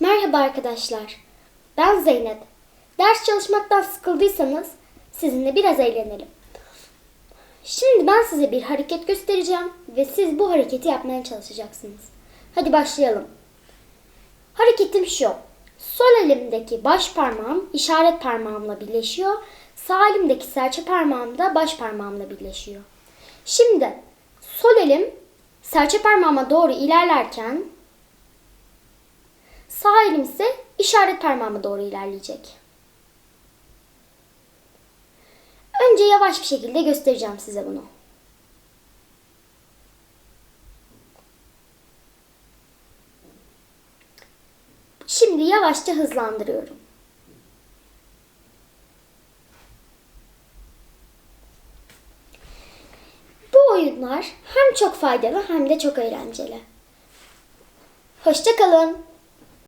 Merhaba arkadaşlar. Ben Zeynep. Ders çalışmaktan sıkıldıysanız sizinle biraz eğlenelim. Şimdi ben size bir hareket göstereceğim ve siz bu hareketi yapmaya çalışacaksınız. Hadi başlayalım. Hareketim şu. Sol elimdeki baş parmağım işaret parmağımla birleşiyor. Sağ elimdeki serçe parmağım da baş parmağımla birleşiyor. Şimdi sol elim serçe parmağıma doğru ilerlerken sağ elim ise işaret parmağıma doğru ilerleyecek. Önce yavaş bir şekilde göstereceğim size bunu. Şimdi yavaşça hızlandırıyorum. Bu oyunlar hem çok faydalı hem de çok eğlenceli. Hoşça kalın.